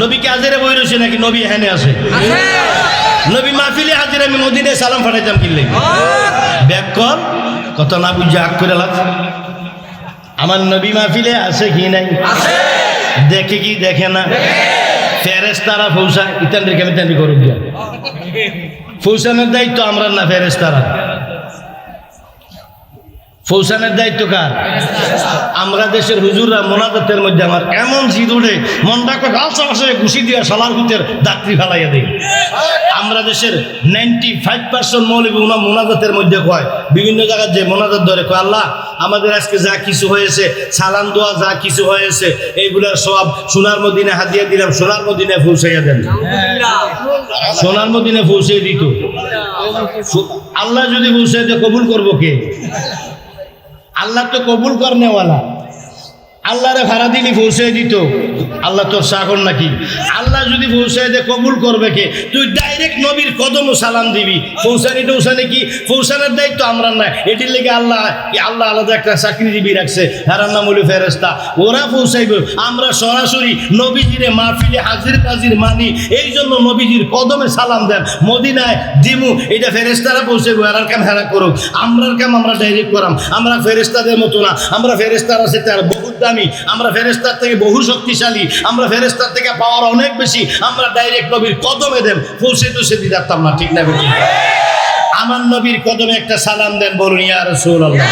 নবীকে হাজিরে বই রয়েছে নাকি নবী এখানে আছে? নবী মাহফিলে হাজির আমি মদিনায় সালাম ফাটাইতাম কিনলে। ব্যাক কর কত না বুঝে আগ করে লাগ আমার নবী মাহফিলে আছে কি নাই? দেখে কি দেখে না? ফেরেস তারা ফৌসা ইতান রেখে আমি তান্ডি করুক ফৌসানের দায়িত্ব আমরা না ফেরেস তারা ফৌসানের দায়িত্ব কার? আমরা দেশের হুজুররা মোনাজাতের মধ্যে আমার এমন জিদ উঠে মনটাকে আসে ঘুষি দিয়া সালার ভিতর দাত্রী ফেলাইয়া দেয়। আমরা দেশের নাইনটি ফাইভ পার্সেন্ট মৌলিক উনা মোনাজাতের মধ্যে কয় বিভিন্ন জায়গায় যে মোনাজাত ধরে কয় আল্লাহ আমাদের আজকে যা কিছু হয়েছে সালাম দোয়া যা কিছু হয়েছে এইগুলার সব সোনার মদিনে হাতিয়া দিলাম সোনার মদিনে পৌঁছাইয়া দেন। সোনার মদিনে পৌঁছে দিত। আল্লাহ। যদি পৌঁছাইতে কবুল করব কে? আল্লাহ তো কবুল করনেওয়ালা। আল্লাহরে ভাড়া দিলি পৌঁছে দিত। আল্লাহ তোর সাগর নাকি? আল্লাহ যদি পৌঁছে দে, কবুল করবে কে? তুই ডাইরেক্ট নবীর কদম সালাম দিবি। পৌঁছানি টৌসানি কি? পৌঁছানোর দায়িত্ব আমরা না এটির লেগে আল্লাহ, কি আল্লাহ আলাদা একটা চাকরিজীবী রাখছে হারার নাম হলো ফেরেস্তা ওরা পৌঁছাইব। আমরা সরাসরি নবীজিরে মাহফিলে হাজির কাজির মানি। এই জন্য নবীজির কদমে সালাম দেন। মদিনায় দিমু, এটা ফেরেস্তারা পৌঁছাইব। এরার কাম হেরা করুক। আমরার কাম আমরা ডাইরেক্ট করাম। আমরা ফেরেস্তাদের মতো না। আমরা ফেরেস্তার আছে, তার বহুত দামি আমরা ফেরেস্তার থেকে বহু শক্তিশালী, আমরা ফেরেস্তার থেকে পাওয়ার অনেক বেশি, আমরা ডাইরেক্ট নবীর কদমে দেন পৌঁছে তো সে দিতাম না, ঠিক না আমার নবীর কদমে একটা সালাম দেন, বলুন, ইয়া রাসূলুল্লাহ।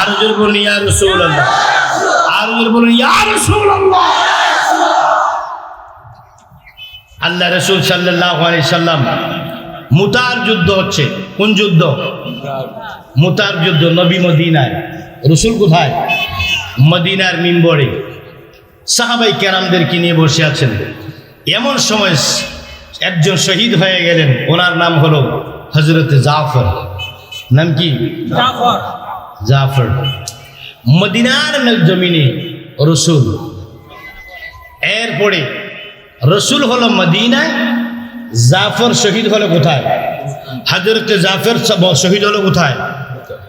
আর জোর বলুন, ইয়া রাসূলুল্লাহ। আর জোর বলুন, ইয়া রাসূলুল্লাহ। আল্লাহ রসুল সাল্লাহ সাল্লাম, মুতার যুদ্ধ হচ্ছে, কোন যুদ্ধ? মুতার যুদ্ধ, নবী মদিনায়। রসুল কোথায়? মদিনার মিম্বরে সাহাবাই কেরামদেরকে নিয়ে বসে আছেন? এমন সময় একজন শহীদ হয়ে গেলেন ওনার নাম হলো হজরত জাফর। নাম কি? জাফর। মদিনার জমিনে রসুল। এরপরে রসুল হলো মদিনায় জাফর শহীদ হলো কোথায়? হজরত জাফর শহীদ হলো কোথায়?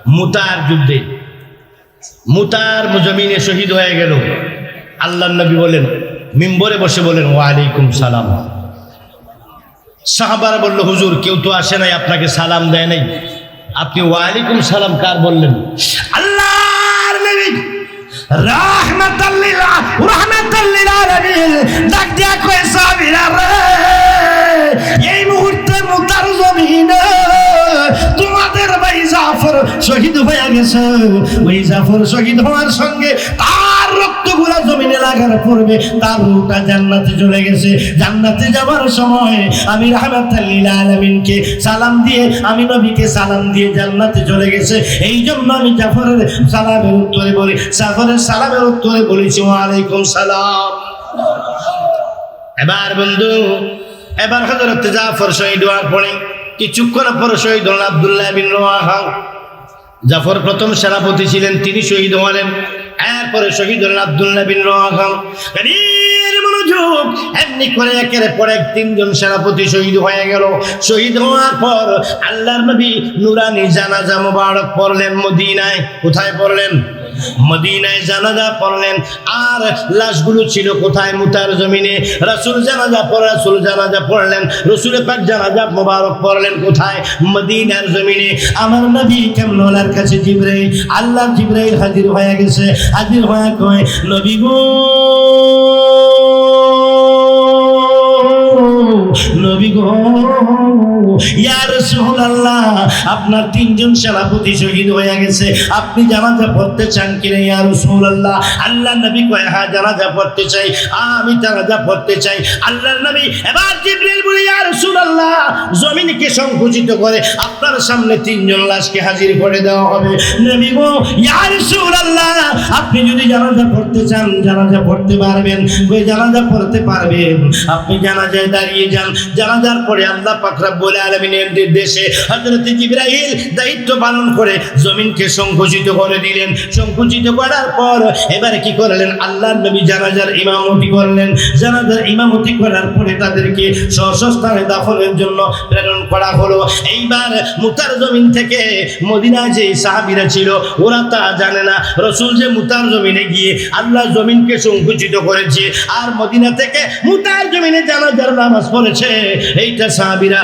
মুতার যুদ্ধে। মুতার জমিনে শহীদ হয়ে গেল। আল্লাহ নবী বলেন, মিম্বরে বসে বলেন, ওয়ালাইকুম সালাম। সাহাবারা বলল, হুজুর, কেউ তো আসে নাই, আপনাকে সালাম দেয় নাই। আপনি ওয়ালাইকুম সালাম কার বললেন? সাহাবীরা সঙ্গে তার জমিনে লাগার পূর্বে তার রূহটা জান্নাতে চলে গেছে। জান্নাতে যাওয়ার সময় আমি আলামিনকে সালাম দিয়ে, আমি নবীকে সালাম দিয়ে জান্নাতে চলে গেছে। এই জন্য আমি জাফরের সালামের উত্তরে বলি, জাফরের সালামের উত্তরে বলেছি ওয়ালাইকুম সালাম। এবার বন্ধু, এবার হজরত জাফর শহীদ হওয়ার পরে কিছুক্ষণ পর শহীদ আবদুল্লাহ বিন রোয়াহা জাফর প্রথম সেনাপতি ছিলেন, তিনি শহীদ হলেন। এরপরে শহীদ হলেন আবদুল্লাহ বিন মনোযোগ এমনি করে তিনজন সেনাপতি শহীদ হয়ে গেল। শহীদ হওয়ার পর আল্লাহর নুরানি পড়লেন কোথায় পড়লেন? মদিনায় জানাজা পড়লেন। আর লাশগুলো ছিল কোথায়? মুতার জমিনে। রাসুল জানাজা পড়ে, রাসুল জানাজা পড়লেন। রসুল পাক জানাজা মোবারক পড়লেন কোথায়? মদিনার জমিনে। আমার নবী কেমনার কাছে জিব্রাইল? আল্লাহ জিব্রাইল হাজির হয়ে গেছে। হাজির হয়ে কয়, নবী গো নবী গো ইয়া রাসূলুল্লাহ, আপনার তিনজন সেনাপতি শহীদ হয়ে গেছে। আপনি জানাজা পড়তে চান কিনা? ইয়া রাসূলুল্লাহ আল্লাহ নবী কয় হ্যাঁ জানাজা পড়তে চাই। আমি জানাজা পড়তে চাই। আল্লাহর নবী এবার বলে, ইয়া রাসূলুল্লাহ, জমিনকে সংকুচিত করে আপনার সামনে তিনজন লাশকে হাজির করে দেওয়া হবে। নবী গো, ইয়া রাসূলুল্লাহ, আপনি যদি জানাজা পড়তে চান, জানাজা পড়তে পারবেন। ওই জানাজা পড়তে পারবেন। আপনি জানাজায় দাঁড়িয়ে যান। জানাজার পরে আল্লাহ পাক রব্বুল আলামিনের নির্দেশে জিবরিল জিব্রাহিল দায়িত্ব পালন করে জমিনকে সংকুচিত করে দিলেন। সংকুচিত করার পর এবারে কি করলেন? আল্লাহ নবী জানাজার ইমামতি করলেন। জানাজার ইমামতি করার পরে তাদেরকে স্বস্থানে দাফনের জন্য প্রেরণ করা হলো। এইবার মুতার জমিন থেকে মদিনা যে সাহাবিরা ছিল, ওরা তা জানে না। রসুল যে মুতার জমিনে গিয়ে আল্লাহ জমিনকে সংকুচিত করেছে আর মদিনা থেকে মুতার জমিনে জানাজার নামাজ পড়েছে, এইটা সাহাবিরা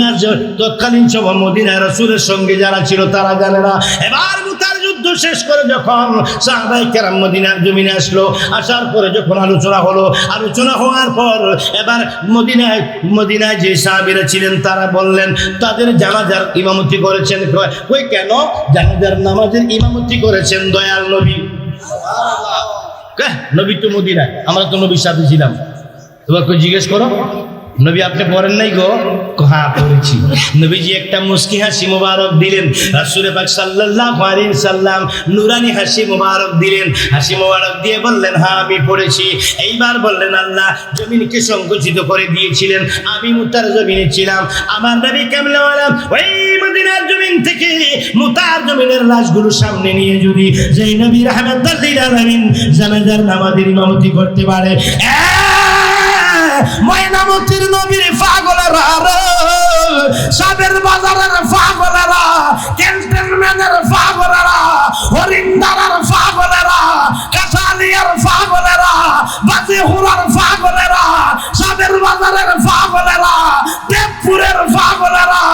মদিনার তৎকালীন সময় মদিনা রসুলের সঙ্গে যারা ছিল তারা জানে না এবার মুতার যুদ্ধ শেষ করে যখন সাহাবাই কেরাম মদিনার জমিনে আসলো, আসার পরে যখন আলোচনা হলো, আলোচনা হওয়ার পর এবার মদিনায় মদিনায় যে সাহাবিরা ছিলেন তারা বললেন, তাদের জানাজার ইমামতি করেছেন কই কেন? জানাজার নামাজের ইমামতি করেছেন দয়াল নবী। নবী তো মদিনায়, আমরা তো নবীর সাথে ছিলাম। তোমাকে জিজ্ঞেস করো। নবী আপনি পড়েন নাই গো? হ্যাঁ পড়েছি। নবীজি একটা মুস্কি হাসি মোবারক দিলেন। রাসূলে পাক সাল্লাল্লাহু আলাইহি সাল্লাম নুরানি হাসি মোবারক দিলেন। হাসি মোবারক দিয়ে বললেন হ্যাঁ আমি পড়েছি। এইবার বললেন, আল্লাহ জমিনকে সংকুচিত করে দিয়েছিলেন। আমি মুতার জমিনে ছিলাম। আমার নবী কামলাওয়ালা ওই মদিনার জমিন থেকে মুতার জমিনের লাশগুলো সামনে নিয়ে যদি যেই নবী রাহমাতুল্লিল আলামিন জানাজার নামাজের ইমামতি করতে পারে পাগলেরা রে সাবের বাজারের পাগলেরা ক্যান্টনম্যানের পাগলেরা হরিন্দারার পাগলেরা কাঁচালিয়ার পাগলেরা বাজিহুরার পাগলেরা বাজারের পাগলেরা দেবপুরের পাগলেরা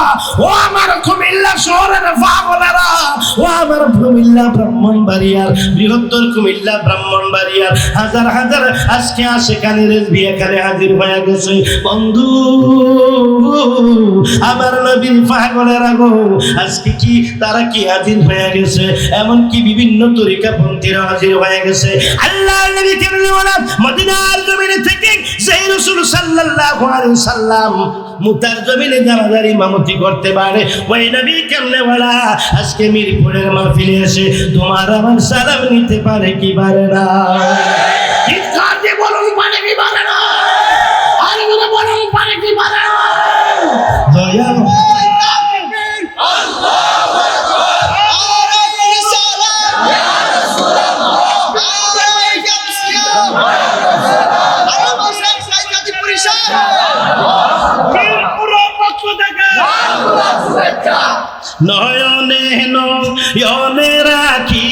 ও আমার কুমিল্লা শহরের পাগলেরা ও আমার কুমিল্লা বৃহত্তর কুমিল্লা হাজার হাজার আজকে আসে কানের হাজির হয়ে গেছে। বন্ধু, আমার আজকে কি তারা কি হাজির হয়ে গেছে? এমন কি বিভিন্ন তরিকা পন্থীরা হাজির হয়ে গেছে। আল্লাহ নবী কেমন মদিনার জমিনে থেকে সেই রসুল সাল্লাল্লাহু আলাইহি সাল্লাম মুতার জমিনে জানাজার ইমামতি করতে পারে ওই নবী কেমনে বলা আজকে মিরপুরের মাহফিলে এসে তোমার আমার সালাম নিতে পারে কি পারে না নয়নে নয়নে রাখি,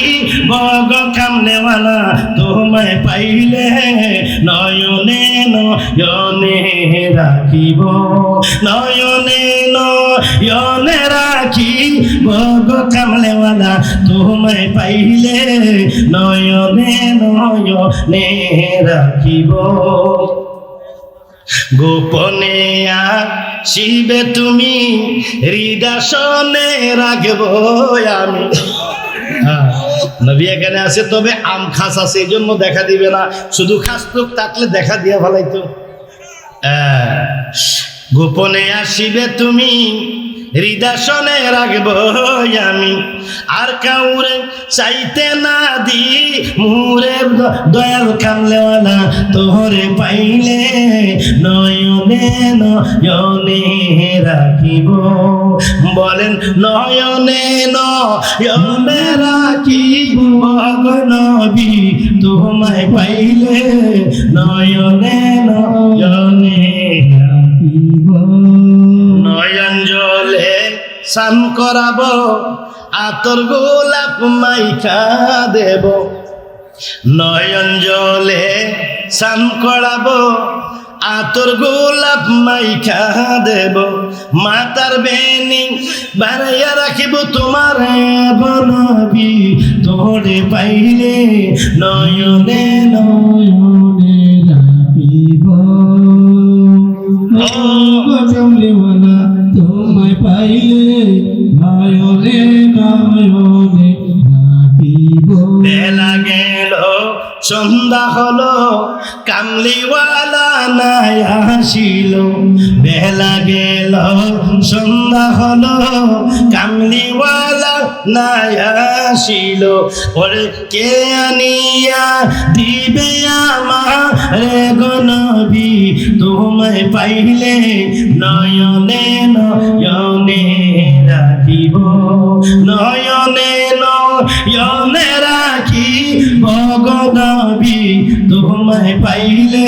বগ কামনেওয়ালা তোমায় পাইলে নয়নে নয়নে রাখিব। নয়নে নয়নে রাখি, বগ কামলেওয়ালা তোমায় পাইলে নয়নে নয়নে রাখিব। গোপনে শিবে তুমি হৃদাসনে রাখব আমি। হ্যাঁ, নবী এখানে আছে তবে আম খাস আছে এই জন্য দেখা দিবে না। শুধু খাস টুক থাকলে দেখা দিয়ে ভালাইতো। হ্যাঁ, গোপনে আসিবে তুমি হৃদাসনে রাখব আমি। আর কাউরে চাইতে না দি মুরে দয়াল কামলেওয়ালা তোহরে পাইলে নয়নে নয়নে রাখিব। বলেন, নয়নে নয়নে রাখিব নবী, তোমায় পাইলে নয়নে নয়নে স্নান করাব, আতর গোলাপ মাইখা দেব। নয়ন জলে স্নান করাব, আতর গোলাপ মাইখা দেব। মাতার বেনি বানাইয়া রাখিব তোমার বনবি তোরে পাইলে নয়নে নয়নে। সন্ধ্যা হলো, কামলিওয়ালা নাই আসিল বেলা গেল, সন্ধ্যা হলো, কামলিওয়ালা নাই আসিল ওরে কে আনিয়া দিবে আমার গনবি তোমায় পাইলে নয়নে নয়নে রাখিব, নয়নে নয়নে রাখি ভগদাবি তোমায় পাইলে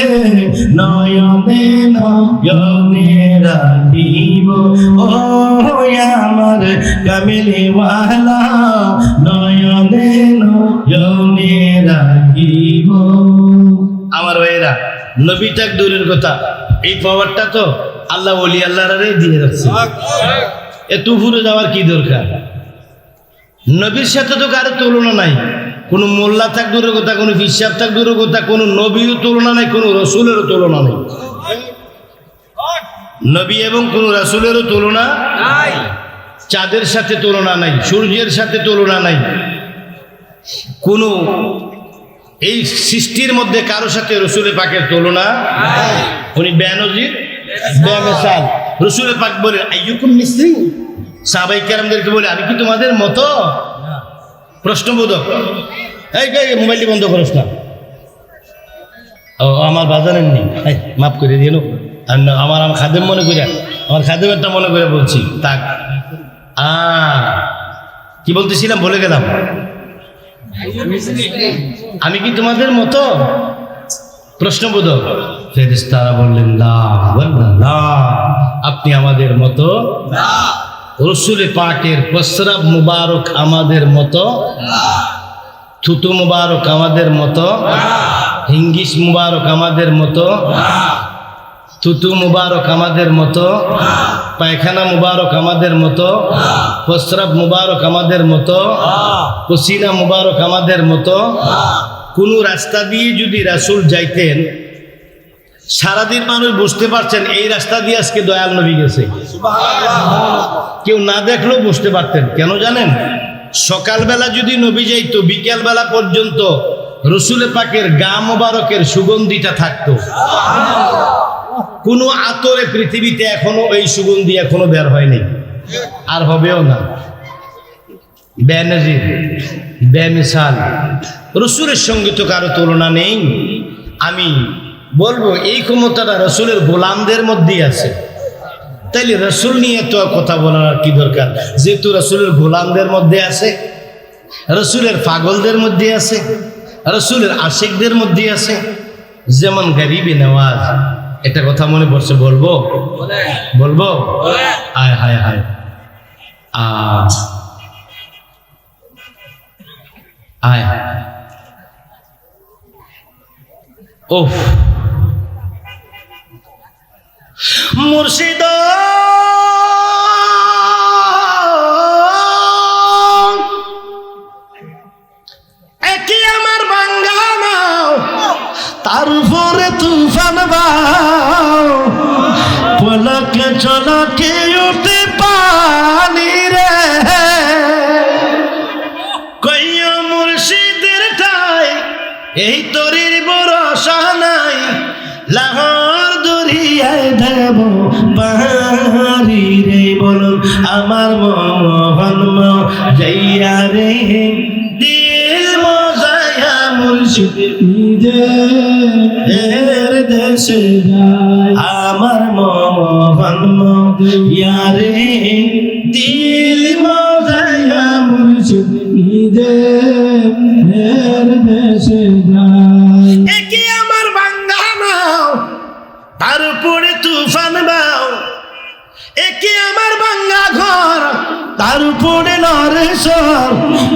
নয়নে নয়নে রাখিব। ও আমার কামিলি ওয়ালা নয়নে নয়নে রাখিব। আমার ভাইয়েরা নবীটাক দূরের কথা, এই পাওয়ারটা তো আল্লাহ বলি আল্লাহরে দিয়ে রাখছে। এ তুফুরে যাওয়ার কি দরকার? নবীর সাথে তো কারও তুলনা নাই। কোনো মোল্লা থাক দূরের কথা কোনো হিসাব থাক দূরের কথা কোনো নবীরও তুলনা নাই কোনো রসুলেরও তুলনা নেই। নবী এবং কোনো রসুলেরও তুলনা চাঁদের সাথে তুলনা নাই সূর্যের সাথে তুলনা নাই। কোনো এই সৃষ্টির মধ্যে কারও সাথে রসুলের পাকের তুলনা উনি বেনজির বেমেসাল। রসুলের পাক বলে আইয়ুকুম মিস্ত্রি সাহাবাই কেরামদেরকে বলে আমি কি তোমাদের মতো? প্রশ্নবোধক এই মোবাইলটি বন্ধ করিস না। ও আমার বাজারের নেই। এই, মাফ করে দিয়ে নো। আর না, আমার আমার খাদেম মনে করে আমার খাদেমেরটা মনে করে বলছি। তাক। আ কি বলতেছিলাম? বলে গেলাম। আমি কি তোমাদের মতো? প্রশ্নবোধক ফেরেশতারা বললেন না না। আপনি আমাদের মতো? রসুল পাকের প্রস্রাব মুবারক আমাদের মতো, থুতু মুবারক আমাদের মতো, হিঙ্গিস মুবারক আমাদের মতো, থুতু মুবারক আমাদের মতো, পায়খানা মুবারক আমাদের মতো, প্রস্রাব মুবারক আমাদের মতো, পসিনা মুবারক আমাদের মতো, কোনো রাস্তা দিয়ে যদি রাসুল যাইতেন সারাদিন মানুষ বুঝতে পারছেন, এই রাস্তা দিয়ে আজকে দয়াল নবী গেছে। কেউ না দেখলেও বুঝতে পারতেন। কেন জানেন? সকালবেলা যদি নবী যাইতো, বিকেলবেলা পর্যন্ত রসুলে পাকের গা মোবারকের সুগন্ধিটা থাকতো। কোনো আতরে পৃথিবীতে এখনও এই সুগন্ধি এখনও বের হয়নি। আর হবেও না। বেনজির বেমিসাল রসুলের সঙ্গে তো কারও তুলনা নেই। আমি বলব, এই ক্ষমতাটা রসুলের গোলামদের মধ্যেই আছে। তাইলে রসুল নিয়ে তো কথা বলার কি দরকার? যেহেতু রসুলের গোলামদের মধ্যে আছে, রসুলের পাগলদের মধ্যে আছে, রসুলের আশেকদের মধ্যে আছে। যেমন গরিবি নেওয়াজ এটা কথা মনে পড়ছে, বলব? বলব? আয় হায় হায়। আয় ওফ মুর্শিদ যাইয়া রে, দিল মজায়া মুর্শিদ নিজে এর দেশে আমার মোহন ইয়ারে দিল মজায়া মুর্শিদ নিজে এর দেশে যায়। তার উপরে নরেশ্বর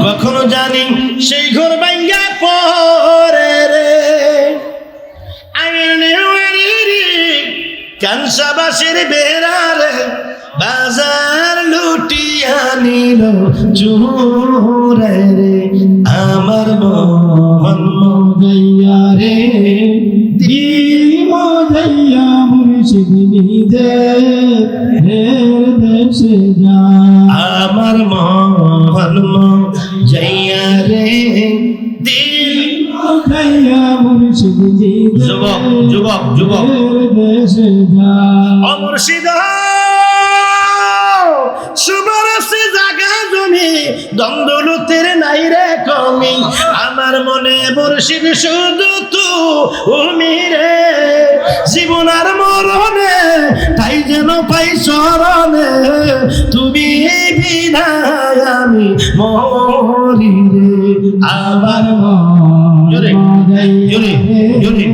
কখনো জানি সেই ঘর বাঙ্গা পরে রে। কানসাবাসের বেড়ারে বাজার লুটিয়া নিল চোরে রে। আমার মন মজাইয়া রে রে দিল মজাইয়া মুর্শিদ নিজে এর দেশে যায় যাইয়া রে দিল যুবক, যুবক, যুবক। এর দ্বন্দ্বলুতের নাই রে কমি। আমার মনে মুর্শিদ শুধু তু উমি রে। জীবন আর মরণে তাই যেন পাই স্মরণে। তুমি বিনায় আমি মরি রে আবার জোরে, জোরে, জোরে।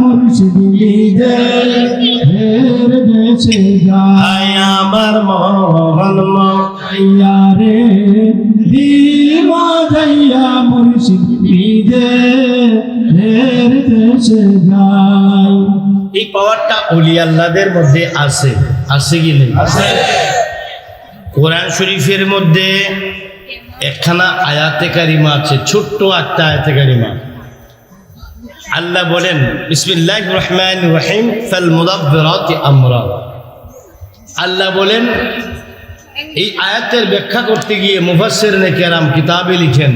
মুর্শিদ আয় আমার মহল যাইয়া রে বীর মাঝাইয়া মুর্শিদ নিজের ফের দেশে যায়। এই পাওয়ারটা অলি আল্লাহদের মধ্যে আছে। আছে কি নেই? কোরআন শরীফের মধ্যে একখানা আয়াতে কারিমা আছে ছোট্ট একটা আয়াতে কারিমা। আল্লাহ বলেন বিসমিল্লাহ রহমান রহিম ফাল মুদাব্বিরাতি আমরা। আল্লাহ বলেন, এই আয়াতের ব্যাখ্যা করতে গিয়ে মুফাসসির নে কেরাম কিতাবে লিখেন।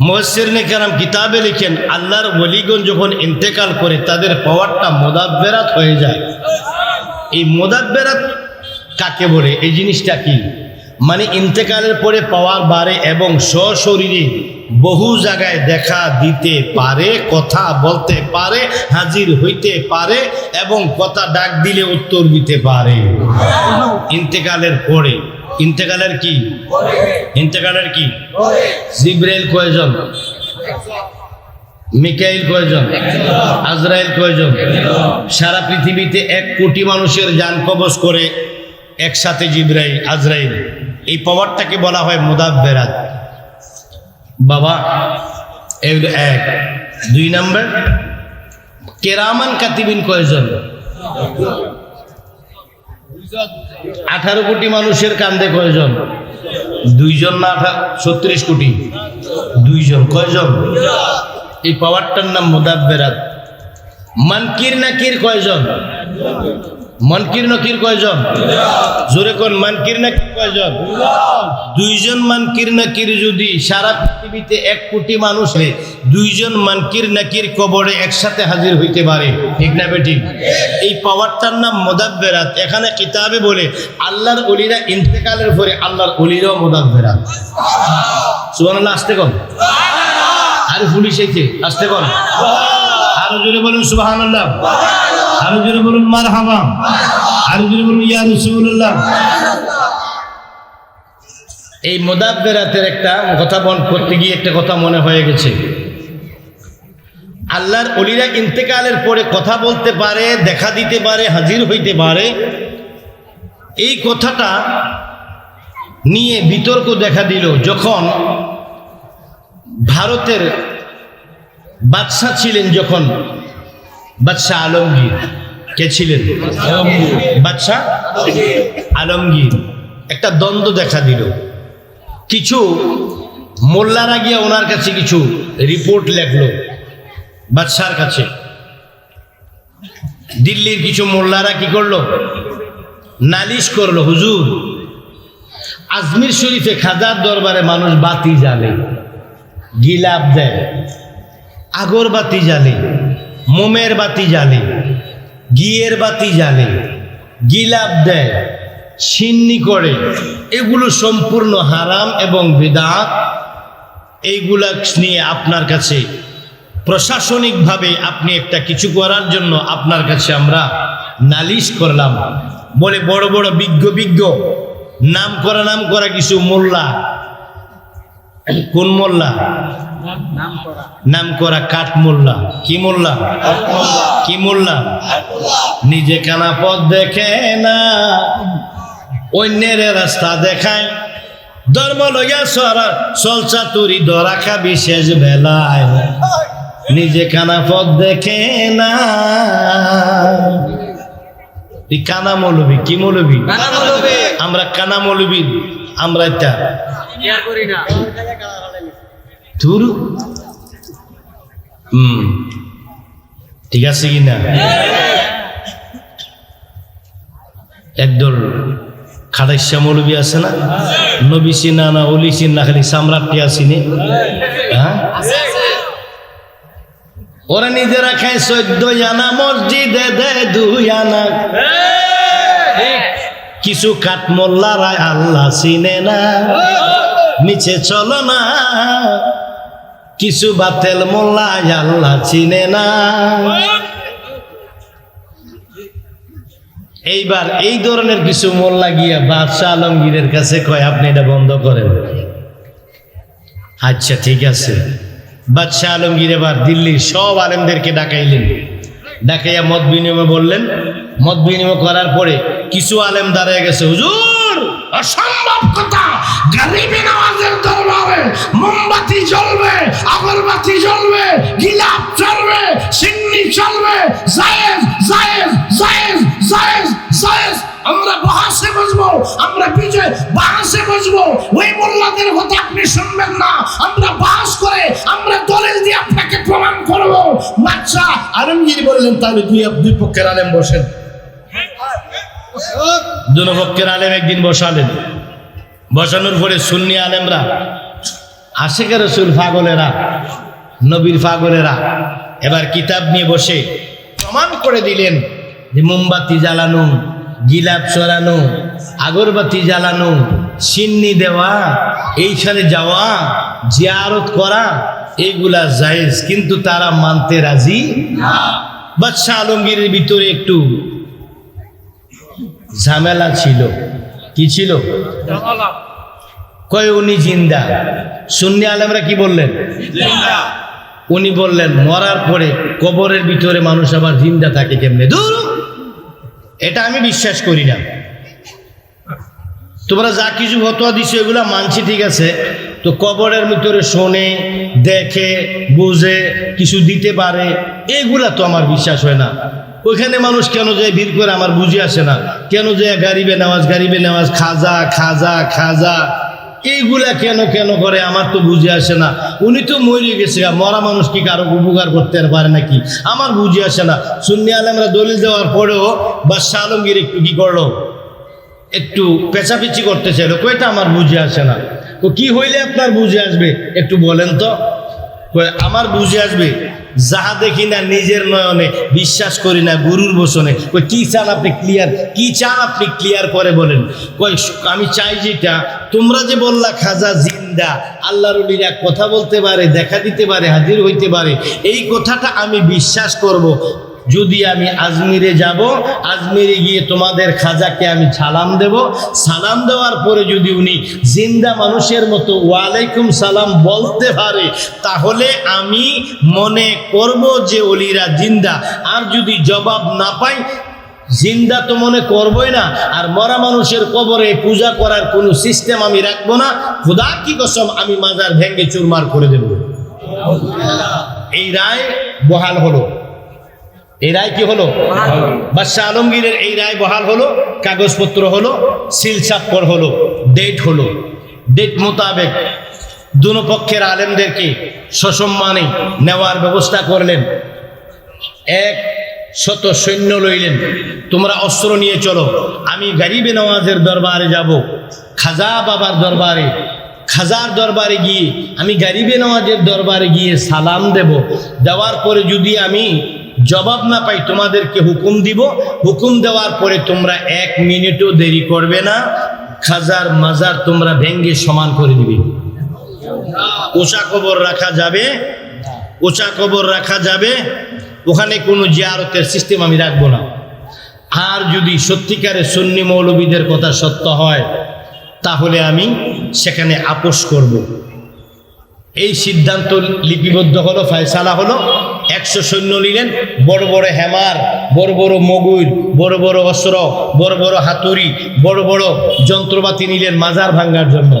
মুফাসসির নে কেরাম কিতাবে লিখেন, আল্লাহর ওলিগণ যখন ইন্তেকাল করে তাদের পাওয়ারটা মোদাব্বেরাত হয়ে যায়। এই মোদাব্বেরাত কাকে বলে? এই জিনিসটা কি? মানে ইন্তেকালের পরে পাওয়ার বাড়ে এবং সশরীরে বহু জায়গায় দেখা দিতে পারে, কথা বলতে পারে, হাজির হইতে পারে এবং কথা ডাক দিলে উত্তর দিতে পারে। ইন্তেকালের পরে। ইন্তেকালের কি? ইন্তেকালের কি? জিব্রাইল কয়জন? মিকাইল কয়জন? আজরাইল কয়জন? সারা পৃথিবীতে এক কোটি মানুষের যান কবজ করে একসাথে জিব্রাইল, আজরাইল। এই পাওয়ারটাকে বলা হয় মুদাব্বেরাত। বাবা এই হলো এক। দুই নাম্বার, কেরামান কাতিবিন কয়জন? আঠারো কোটি মানুষের কান্দে কয়জন? দুইজন না ছত্রিশ কোটি। দুইজন, কয়জন? এই পাওয়ারটার নাম মুদাব্বেরাত। মানকির নাকির কয়জন? মনকির নকির কয়জন? জোরে কোন, মানকির নাকির কয়জন? দুইজন মানকির নাকির যদি সারা পৃথিবীতে এক কোটি মানুষে দুইজন মানকির নাকির কবরে একসাথে হাজির হইতে পারে। ঠিক না বেঠিক এই পাওয়ারটার নাম মোদাব্বেরাত। এখানে কিতাবে বলে, আল্লাহর অলিরা ইন্তেকালের পরে আল্লাহর অলিরাও মোদাব্বেরাত। সুবহানাল্লাহ, আসতে কন? আর পুলিশ এসে আসতে কন? আরও জোরে বলুন, সুবহানাল্লাহ। আরও জোরে বলুন, মারহাবা। আরও জোরে বলুন, ইয়া রাসূলুল্লাহ। এই মোদাব্বেরাতের একটা কথা বন করতে গিয়ে একটা কথা মনে হয়ে গেছে। আল্লাহর অলিরা ইন্তেকালের পরে কথা বলতে পারে, দেখা দিতে পারে, হাজির হইতে পারে। এই কথাটা নিয়ে বিতর্ক দেখা দিল যখন ভারতের বাদশাহ ছিলেন যখন বাদশাহ আলমগীর। কে ছিলেন? বাদশাহ আলমগীর। একটা দ্বন্দ্ব দেখা দিল। কিছু মোল্লারা গিয়ে ওনার কাছে কিছু রিপোর্ট লেখলো বাদশার কাছে। দিল্লির কিছু মোল্লারা কি করল? নালিশ করল, হুজুর, আজমির শরীফে খাজার দরবারে মানুষ বাতি জ্বালে, গিলাপ দেয়, আগরবাতি জ্বালে। মোমের বাতি জ্বালে গিয়ের বাতি জ্বালে, গিলাপ দেয়, সিন্নি করে। এগুলো সম্পূর্ণ হারাম এবং বেদাত। এইগুলা নিয়ে আপনার কাছে প্রশাসনিকভাবে আপনি একটা কিছু করার জন্য আপনার কাছে আমরা নালিশ করলাম। বলে বড় বড় বিজ্ঞ বিজ্ঞ নাম করা নাম করা কিছু মোল্লা। কোন মোল্লা? নাম করা কাঠ মোল্লা কি মোল্লা? কি মোল্লা? নিজে কানা পথ দেখে না অন্যের রাস্তা দেখায়। ধর্ম লইয়া সরা চলচা তুরি ধরা খাবি শেষ বেলায়। নিজে কানা পথ দেখে না। কানা মৌলবি কি মৌলবি? আমরা কানা মৌলবি আমরা এটা তুর হুম। ঠিক আছে কি না? একদল খাদাইশা মৌলবি আছে না? নবী চিনা না অলি না, খালি সামরাটি আসিনি। হ্যাঁ? ওরা নিজেরা খায় চোদ্দ আনা, মসজিদে দে দুই আনা। কিছু কাঠ মোল্লারা আল্লাহ চিনে না। মিছে চলো না। কিছু বাতেল মোল্লা আল্লাহ চিনে না। এইবার এই ধরনের কিছু মোল্লা গিয়া বাদশাহ আলমগীরের কাছে কয়, আপনি এটা বন্ধ করেন। আচ্ছা ঠিক আছে। বাদশাহ আলমগীর এবার দিল্লির সব আলেমদেরকে ডাকাইলেন। ডাকাইয়া মত বিনিময় বললেন। মত বিনিময় করার পরে কিছু আলেম দাঁড়িয়ে গেছে, হুজুর অসম্ভব কথা। গরিবী নামাজের দরবারে মোমবাতি জ্বলবে, আগরবাতি জ্বলবে, গিলাপ চলবে সিন্নি চলবে, জায়েজ জায়েজ জায়েজ জায়েজ জায়েজ। আমরা বহাসে বসবো আমরা বিজয় বাহাসে বসবো ওই মোল্লাদের কথা আপনি শুনবেন না। আমরা বাস করে, আমরা দলিল দিয়ে আপনাকে প্রমাণ করব। বাচ্চা আলমগীর বললেন, তাহলে দুই দুই পক্ষের আলেম বসেন। দুনো পক্ষের আলেম একদিন বসালেন। বসানোর পরে সুন্নি আলেমরা, আশেখ রসুল পাগলেরা, নবীর ফাগলেরা এবার কিতাব নিয়ে বসে প্রমাণ করে দিলেন যে মোমবাতি জ্বালানো, গিলাপ চড়ানো আগরবাতি জ্বালানো, সিন্নি দেওয়া, এইখানে যাওয়া, জিয়ারত করা এইগুলা জায়েজ, কিন্তু তারা মানতে রাজি বাদশাহ আলমগীরের ভিতরে একটু ঝামেলা ছিল। কি ছিল? কয় উনি জিন্দা? সুন্নি আলেমরা কি বললেন? উনি বললেন, মরার পরে কবরের ভিতরে মানুষ আবার জিন্দা থাকে কেমনে? দূর এটা আমি বিশ্বাস করি না। তোমরা যা কিছু ফতোয়া দিছো, এগুলো মানছি, ঠিক আছে? তো কবরের ভিতরে শোনে, দেখে, বুঝে, কিছু দিতে পারে, এগুলা তো আমার বিশ্বাস হয় না। ওইখানে মানুষ কেন যায় ভিড় করে আমার বুঝে আসে না। কেন যায় গারিবে নেওয়াজ গারিবে নেওয়াজ খাজা খাজা খাজা। এইগুলা কেন কেন করে আমার তো বুঝে আসে না। উনি তো মরে গেছে মরা মানুষ কি কারও উপকার করতে পারে নাকি? আমার বুঝে আসে না। সুন্নি আলমরা দলিল দেওয়ার পরেও বাদশাহ আলমগীর একটু কি করল? একটু পেঁচাপিচি করতে চাইলো। কইটা আমার বুঝে আসে না। তো কি হইলে আপনার বুঝে আসবে? একটু বলেন তো। আমার বুঝে আসবে? যাহা দেখি না নিজের নয়নে, বিশ্বাস করি না গুরুর বসনে কই, কী চান আপনি ক্লিয়ার কি চান আপনি ক্লিয়ার করে বলেন? কই, আমি চাই যেটা, তোমরা যে বললা খাজা জিন্দা, আল্লাহ এক কথা বলতে পারে, দেখা দিতে পারে, হাজির হইতে পারে, এই কথাটা আমি বিশ্বাস করব। যদি আমি আজমিরে যাব, আজমিরে গিয়ে তোমাদের খাজাকে আমি সালাম দেব। সালাম দেওয়ার পরে যদি উনি জিন্দা মানুষের মতো ওয়ালাইকুম সালাম বলতে পারে, তাহলে আমি মনে করব যে অলিরা জিন্দা। আর যদি জবাব না পাই, জিন্দা তো মনে করবই না। আর মরা মানুষের কবরে পূজা করার কোনো সিস্টেম আমি রাখব না। খুদা কি কসম, আমি মাজার ভেঙ্গে চুরমার করে দেব। এই রায় বহাল হলো। এই রায় কি হলো? বাদশাহ আলমগীরের এই রায় বহাল হলো কাগজপত্র হলো সিল সাপ্পর হলো ডেট হলো। ডেট মোতাবেক দুনো পক্ষের আলেমদেরকে সসম্মানে নেওয়ার ব্যবস্থা করলেন। এক শত সৈন্য লইলেন। তোমরা অস্ত্র নিয়ে চলো। আমি গরিবে নওয়াজের দরবারে যাব। খাজা বাবার দরবারে। খাজার দরবারে গিয়ে আমি গরিবে নওয়াজের দরবারে গিয়ে সালাম দেব। দেওয়ার পরে যদি আমি জবাব না পাই তোমাদেরকে হুকুম দিব। হুকুম দেওয়ার পরে তোমরা এক মিনিটও দেরি করবে না। খাজার মাজার তোমরা ভেঙ্গে সমান করে দিবে। উঁচা কবর রাখা যাবে। উঁচা কবর রাখা যাবে। ওখানে কোনো জিয়ারতের সিস্টেম আমি রাখব না। আর যদি সত্যিকারের সন্নি মৌলবীদের কথা সত্য হয়, তাহলে আমি সেখানে আপোষ করব। এই সিদ্ধান্ত লিপিবদ্ধ হলো, ফয়সালা হলো। একশো সৈন্য নিলেন। বড় বড় হ্যামার, বড় বড় মগুর, বড় বড় অস্ত্র, বড় বড় হাতুড়ি, বড় বড় যন্ত্রপাতি নিলেন মাজার ভাঙ্গার জন্য।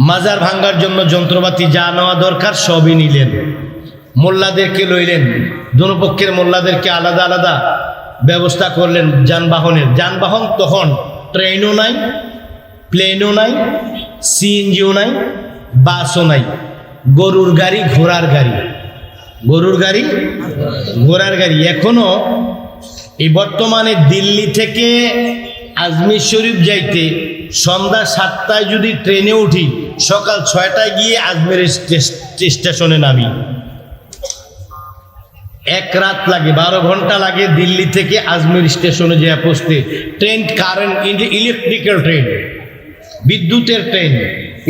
মাজার ভাঙ্গার জন্য যন্ত্রপাতি যা নেওয়া দরকার সবই নিলেন। মোল্লাদেরকে লইলেন দোনো পক্ষের মোল্লাদেরকে আলাদা আলাদা ব্যবস্থা করলেন যানবাহনের। যানবাহন তখন ট্রেনও নাই, প্লেনও নাই, সিএনজিও নাই, বাসও নাই। গরুর গাড়ি, ঘোড়ার গাড়ি। গরুর গাড়ি, ঘোড়ার গাড়ি। এখনও এই বর্তমানে দিল্লি থেকে আজমির শরীফ যাইতে সন্ধ্যা সাতটায় যদি ট্রেনে উঠি, সকাল ছয়টায় গিয়ে আজমের স্টেশনে নামি। এক রাত লাগে, বারো ঘণ্টা লাগে দিল্লি থেকে আজমের স্টেশনে যে পৌঁছতে। ট্রেন কারেন্ট ইলেকট্রিক্যাল ট্রেন বিদ্যুতের ট্রেন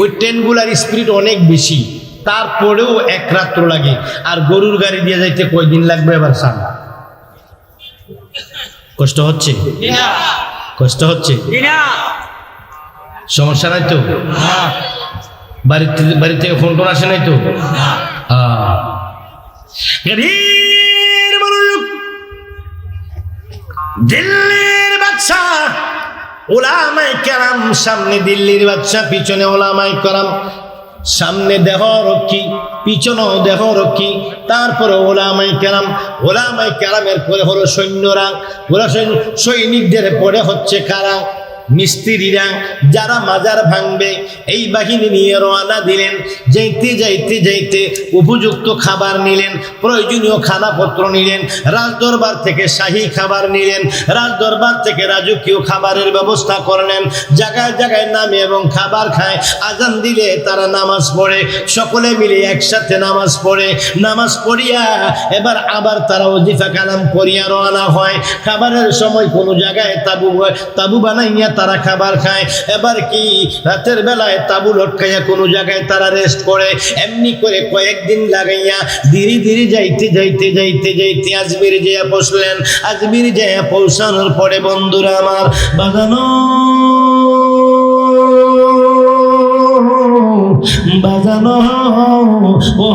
ওই ট্রেনগুলার স্পিড অনেক বেশি। তারপরেও এক রাত্র লাগে। আর গরুর গাড়ি দিয়ে যাইতে কয়দিন লাগবে এবার সামনে কষ্ট হচ্ছে? কষ্ট হচ্ছে? সমস্যা নাই তো? বাড়িতে বাড়ি থেকে ফোন টোন আসে নাই তো? আহ। দিল্লির বাচ্চা ওলামাই কেরাম সামনে দিল্লির বাচ্চা পিছনে ওলামাই কেরাম সামনে দেহ রক্ষী, পিছনেও দেহ রক্ষী। তারপরে ওলামাই কেরাম ওলামাই কেরামের পরে হলো সৈন্যরা। ওরা সৈনিকদের পরে হচ্ছে কারা? মিস্ত্রিরা যারা মাজার ভাঙবে, এই বাহিনী নিয়ে রওনা দিলেন। যাইতে যাইতে যাইতে উপযুক্ত খাবার নিলেন, প্রয়োজনীয় খানাপত্র নিলেন, রাজদরবার থেকে শাহী খাবার নিলেন, রাজদরবার থেকে রাজকীয় খাবারের ব্যবস্থা করলেন, জায়গায় জায়গায় নামে এবং খাবার খায়, আজান দিলে তারা নামাজ পড়ে, সকলে মিলে একসাথে নামাজ পড়ে, নামাজ পড়িয়া এবার আবার তারা ওজিফা কালাম করিয়া রওনা হয়। খাবারের সময় কোনো জায়গায় তাবু তাবু বানাইয়া তারা খাবার খায়। এবার কি? রাতের বেলায় তাবু লটকাইয়া কোনো জায়গায় তারা রেস্ট করে। এমনি করে কয়েকদিন লাগাইয়া ধীরে ধীরে যাইতে যাইতে যাইতে যাইতে আজমির যেয়া পৌঁছলেন। আজমির যেয়া পৌঁছানোর পরে বন্ধুরা আমার, বাজানো বাজানো ও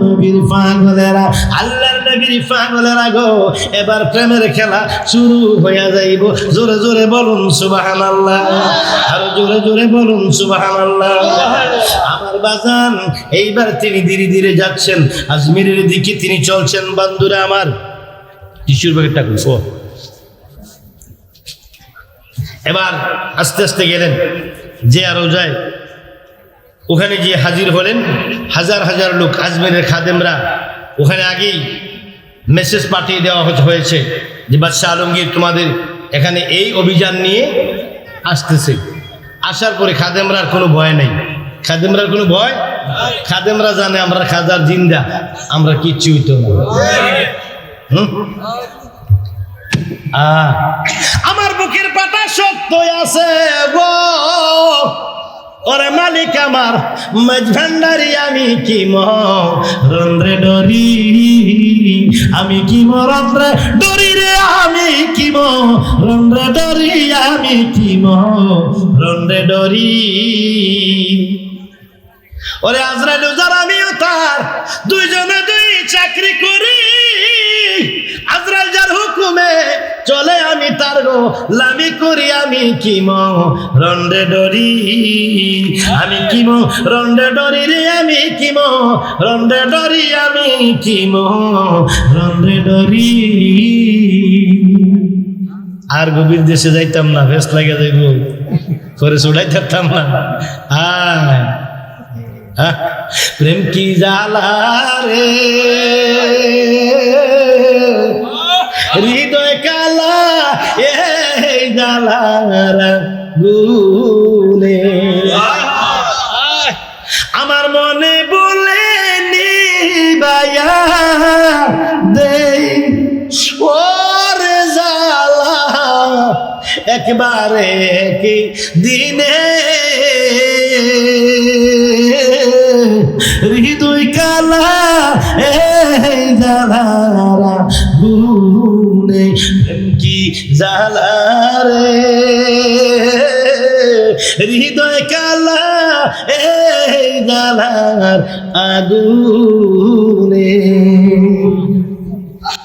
নবীর পাগলেরা আল্লাহর নবীর পাগলেরা গো এবার প্রেমের খেলা শুরু হইয়া যাইব। জোরে জোরে বলুন সুবাহান আল্লাহ আরও জোরে জোরে বলুন সুবাহান আল্লাহ আমার বাজান, এইবার তিনি ধীরে ধীরে যাচ্ছেন। আজমিরের দিকে তিনি চলছেন বন্ধুরা আমার। টিস্যুর প্যাকেটটা ও। এবার আস্তে আস্তে গেলেন, যে আরও যায়। ওখানে গিয়ে হাজির হলেন হাজার হাজার লোক, আজমেরের খাদেমরা। ওখানে আগেই মেসেজ পাঠিয়ে দেওয়া হয়েছে। যে বাদশাহ আলমগীর তোমাদের এখানে এই অভিযান নিয়ে আসতেছে। আসার পরে খাদেমরার কোনো ভয় নেই। খাদেমরার কোনো ভয়? খাদেমরা জানে আমরা খাজার জিন্দা, আমরা কিচ্ছু হইতো না। আমার বুকের পাটা শক্ত আছে গো। ওরে মালিক আমার মাঝ ভান্ডারি আমি কি মরে ডরি, আমি কি মরন্দ্রে ডরি রে, আমি কি মরে ডরি, আমি কি মরে ডরি। ওরে আজরাইল উজার, আমিও তার, দুইজনে দুই চাকরি করি। আজরাইল যার হুকুমে চলে আমি তার গো লামি করি আমি কি ম রন্ডে ডরি। আমি কি ম রন্ডে ডরি রে আমি কি ম রন্ডে ডরি আমি কি ম রন্ডে ডরি। আর গভীর দেশে যাইতাম না ভেস্ট লাগে যাইব। করে চুড়াই থাকতাম না। আহ, প্রেম কি জালা রে? হৃদয় কালা এই জালার গুনে আমার মনে বলে নিবায়া দেই ওরে জালা একবারে কি দিনে? হৃদয় কালা এই জালারা প্রেম কি জালারে হৃদয় কালা এই জালার আগুনে।